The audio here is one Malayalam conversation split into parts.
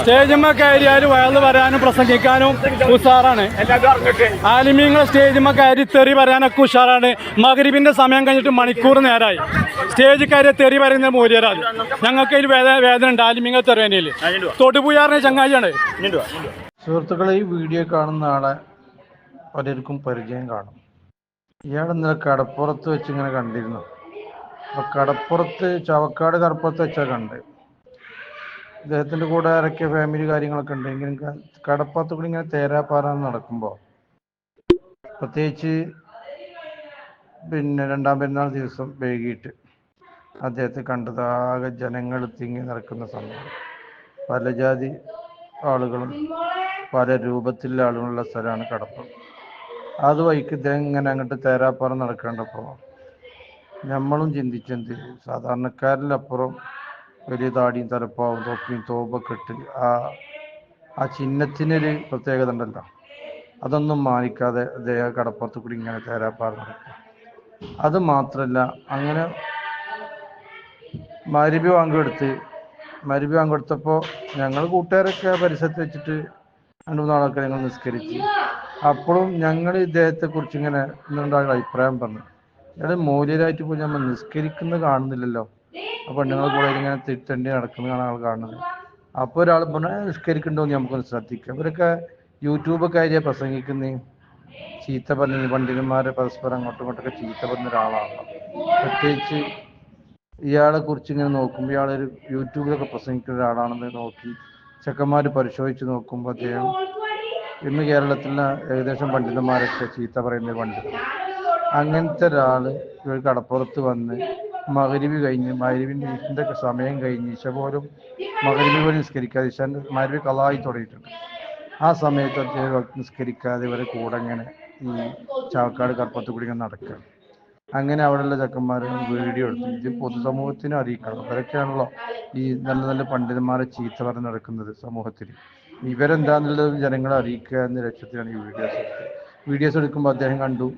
സ്റ്റേജിമ്മ കയറിയാൽ വയൽ വരാനും പ്രസംഗിക്കാനും ഉഷാറാണ്. ആലിമീങ്ങൾ സ്റ്റേജിമ്മ കയറി തെറി വരാനൊക്കെ ഉഷാറാണ്. മകരിബിന്റെ സമയം കഴിഞ്ഞിട്ട് മണിക്കൂർ നേരമായി സ്റ്റേജ് കയറി തെറി പറയുന്ന മൂല്യരാത് ഞങ്ങൾക്ക് അതിൽ വേദന വേദന ഉണ്ട്. ആലിമീങ്ങൾ തെറിയനയിൽ തൊടുപുയാറിന് ചങ്ങാതിയാണ് സുഹൃത്തുക്കളെ ഈ വീഡിയോ കാണുന്ന ആളെ പലർക്കും പരിചയം കാണും. ഇയാൾ ഇന്നലെ കടപ്പുറത്ത് വെച്ചിങ്ങനെ കണ്ടിരുന്നു. അപ്പൊ കടപ്പുറത്ത് ചവക്കാട് കടപ്പുറത്ത് വെച്ചാ ഉണ്ട്. ഇദ്ദേഹത്തിന്റെ കൂടെ ഇറക്കിയ ഫാമിലി കാര്യങ്ങളൊക്കെ ഉണ്ട്. എങ്കിലും കടപ്പുറത്ത് കൂടി ഇങ്ങനെ തേരാപ്പാറ നടക്കുമ്പോൾ പ്രത്യേകിച്ച് പിന്നെ രണ്ടാം പെരുന്നാൾ ദിവസം വൈകിട്ട് അദ്ദേഹത്തെ കണ്ടതാകെ ജനങ്ങൾ തിങ്ങി നടക്കുന്ന സമയം പല ജാതി ആളുകളും പല രൂപത്തിലുള്ള ആളുകളുള്ള സ്ഥലമാണ് കടപ്പുറം. അത് വഴിക്ക് ഇദ്ദേഹം ഇങ്ങനെ അങ്ങോട്ട് തേരാപ്പാറ നടക്കേണ്ടപ്പോൾ നമ്മളും ചിന്തിച്ചെന്ത്? സാധാരണക്കാരിലപ്പുറം വലിയ താടിയും തലപ്പാവും തൊപ്പിയും തോപ്പൊക്കെ ഇട്ട് ആ ആ ചിഹ്നത്തിനൊരു പ്രത്യേകത ഉണ്ടല്ലോ. അതൊന്നും മാനിക്കാതെ അദ്ദേഹം കടപ്പുറത്ത് കൂടി ഇങ്ങനെ തേരാപ്പാറ നടക്കുക. അത് മാത്രമല്ല അങ്ങനെ മരുഭി വാങ്കെടുത്ത് മരുഭി വാങ്കെടുത്തപ്പോൾ ഞങ്ങൾ കൂട്ടുകാരൊക്കെ പരിസരത്ത് വെച്ചിട്ട് രണ്ട് മൂന്നാളൊക്കെ ഞങ്ങൾ നിസ്കരിച്ച്. അപ്പോഴും ഞങ്ങൾ ഇദ്ദേഹത്തെ കുറിച്ച് ഇങ്ങനെ ഇന്നുണ്ടായ അഭിപ്രായം പറഞ്ഞു ഇയാൾ മൂല്യരായിട്ട് പോയി നമ്മൾ നിസ്കരിക്കുന്നത് കാണുന്നില്ലല്ലോ. ആ പെണ്ണുങ്ങളെ കൂടെ ഇങ്ങനെ തിരുത്തണ്ടി നടക്കുന്ന ആൾ കാണുന്നത് അപ്പോൾ ഒരാൾ പറഞ്ഞു "ഏ, നിസ്കരിക്കണ്ടോ എന്ന് നമുക്കൊന്ന് ശ്രദ്ധിക്കാം. ഇവരൊക്കെ യൂട്യൂബൊക്കെ ആയിട്ട് പ്രസംഗിക്കുന്ന. ചീത്ത പറഞ്ഞ പണ്ഡിതന്മാരെ പരസ്പരം അങ്ങോട്ടും ഇങ്ങോട്ടൊക്കെ ചീത്ത പറഞ്ഞ ഒരാളാണ്. പ്രത്യേകിച്ച് ഇയാളെ കുറിച്ച് ഇങ്ങനെ നോക്കുമ്പോൾ ഇയാളൊരു യൂട്യൂബിലൊക്കെ പ്രസംഗിക്കുന്ന ഒരാളാണെന്ന് നോക്കി ചെക്കന്മാർ പരിശോധിച്ച് നോക്കുമ്പോൾ അദ്ദേഹം ഇന്ന് കേരളത്തിലെ ഏകദേശം പണ്ഡിതന്മാരൊക്കെ ചീത്ത പറയുന്ന പണ്ഡിതൻ. അങ്ങനത്തെ ഒരാൾ ഒരു കടപ്പുറത്ത് വന്ന് മകരിവി കഴിഞ്ഞ് മകരിവിന്റെ വീട്ടിന്റെ സമയം കഴിഞ്ഞ് ഇശ പോലും മകരിവി പോലും നിസ്കരിക്കാതെ ഇശാന്റെ മരുവി കളായി തുടങ്ങിയിട്ടുണ്ട്. ആ സമയത്ത് അദ്ദേഹം നിസ്കരിക്കാതെ ഇവരെ കൂടെ ഇങ്ങനെ ഈ ചാവക്കാട് കടപ്പുറത്ത് കൂടി ഇങ്ങനെ നടക്കുക അങ്ങനെ അവിടെയുള്ള ചെക്കന്മാർ വീഡിയോ എടുത്തു. ഇത് പൊതുസമൂഹത്തിനെ അറിയിക്കണം. ഇവരൊക്കെയാണല്ലോ ഈ നല്ല നല്ല പണ്ഡിതന്മാരെ ചീത്ത പറഞ്ഞ് നടക്കുന്നത് സമൂഹത്തിൽ ഇവരെന്താന്നുള്ളത് ജനങ്ങളെ അറിയിക്കുക എന്ന ലക്ഷ്യത്തിലാണ് ഈ വീഡിയോസ് വീഡിയോസ് എടുക്കുമ്പോൾ അദ്ദേഹം കണ്ടു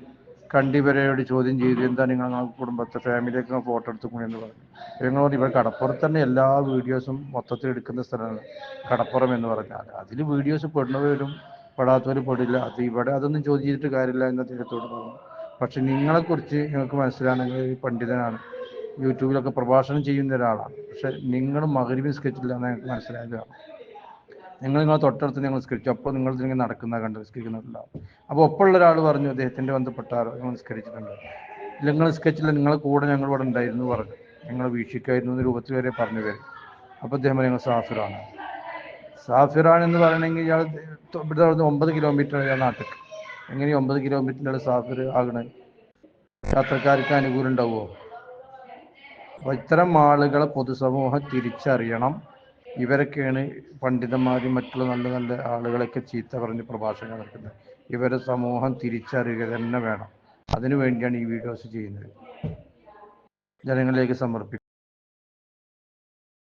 കണ്ട് ഇവരോട് ചോദ്യം ചെയ്തു എന്താ നിങ്ങൾ കുടുംബത്തെ ഫാമിലിയൊക്കെ ഫോട്ടോ എടുത്തുകൊണ്ട് എന്ന് പറഞ്ഞു. ഞങ്ങൾ ഇവർ കടപ്പുറത്ത് തന്നെ എല്ലാ വീഡിയോസും മൊത്തത്തിൽ എടുക്കുന്ന സ്ഥലമാണ് കടപ്പുറം എന്ന് പറഞ്ഞാൽ. അതിൽ വീഡിയോസ് പെടുന്നവരും പെടാത്തവർ പെടില്ല. അത് ഇവിടെ അതൊന്നും ചോദ്യം ചെയ്തിട്ട് കാര്യമില്ല എന്ന അദ്ദേഹത്തോട് പറഞ്ഞു പക്ഷെ നിങ്ങളെക്കുറിച്ച് നിങ്ങൾക്ക് മനസ്സിലാണെങ്കിൽ പണ്ഡിതനാണ് യൂട്യൂബിലൊക്കെ പ്രഭാഷണം ചെയ്യുന്ന ഒരാളാണ്. പക്ഷെ നിങ്ങൾ മകരിബ് സ്കെച്ചില്ല എന്ന് ഞങ്ങൾക്ക് മനസ്സിലായതാണ് നിങ്ങൾ നിങ്ങളെ തൊട്ടടുത്ത് ഞങ്ങൾ നിസ്കരിച്ചു. അപ്പോൾ നിങ്ങൾ ഇങ്ങനെ നടക്കുന്ന കണ്ട് നിസ്കരിക്കുന്നുണ്ടാവും അപ്പോൾ ഒപ്പമുള്ള ഒരാൾ പറഞ്ഞു അദ്ദേഹത്തിന്റെ ബന്ധപ്പെട്ടാരോ? ഞങ്ങൾ നിസ്കരിച്ചിട്ടുണ്ട്. ഇല്ല നിങ്ങൾ നിസ്കരിച്ചില്ല. നിങ്ങളെ കൂടെ ഞങ്ങൾ ഇവിടെ ഉണ്ടായിരുന്നു പറഞ്ഞു. ഞങ്ങൾ വീക്ഷിക്കായിരുന്നു എന്ന രൂപത്തിൽ വരെ പറഞ്ഞു വരും അപ്പോൾ അദ്ദേഹം ഞങ്ങൾ സാഫിറാണ്. സാഫിറാൻ എന്ന് പറയണമെങ്കിൽ ഇയാൾ ഇവിടെ നിന്ന് ഒമ്പത് കിലോമീറ്റർ ഇയാൾ നാട്ടിൽ. എങ്ങനെ ഒമ്പത് കിലോമീറ്ററിന്റെ സാഫിർ ആകണേ? യാത്രക്കാർക്ക് അനുകൂലം ഉണ്ടാവുമോ? അപ്പോൾ ഇത്തരം ആളുകളെ പൊതുസമൂഹം തിരിച്ചറിയണം. ഇവരൊക്കെയാണ് പണ്ഡിതന്മാരും മറ്റുള്ള നല്ല നല്ല ആളുകളൊക്കെ ചീത്ത പറഞ്ഞ് പ്രഭാഷണം നടക്കുന്നത് ഇവരെ സമൂഹം തിരിച്ചറിയുക തന്നെ വേണം. അതിനു വേണ്ടിയാണ് ഈ വീഡിയോസ് ചെയ്യുന്നത്. ജനങ്ങളിലേക്ക് സമർപ്പിക്കുന്നത്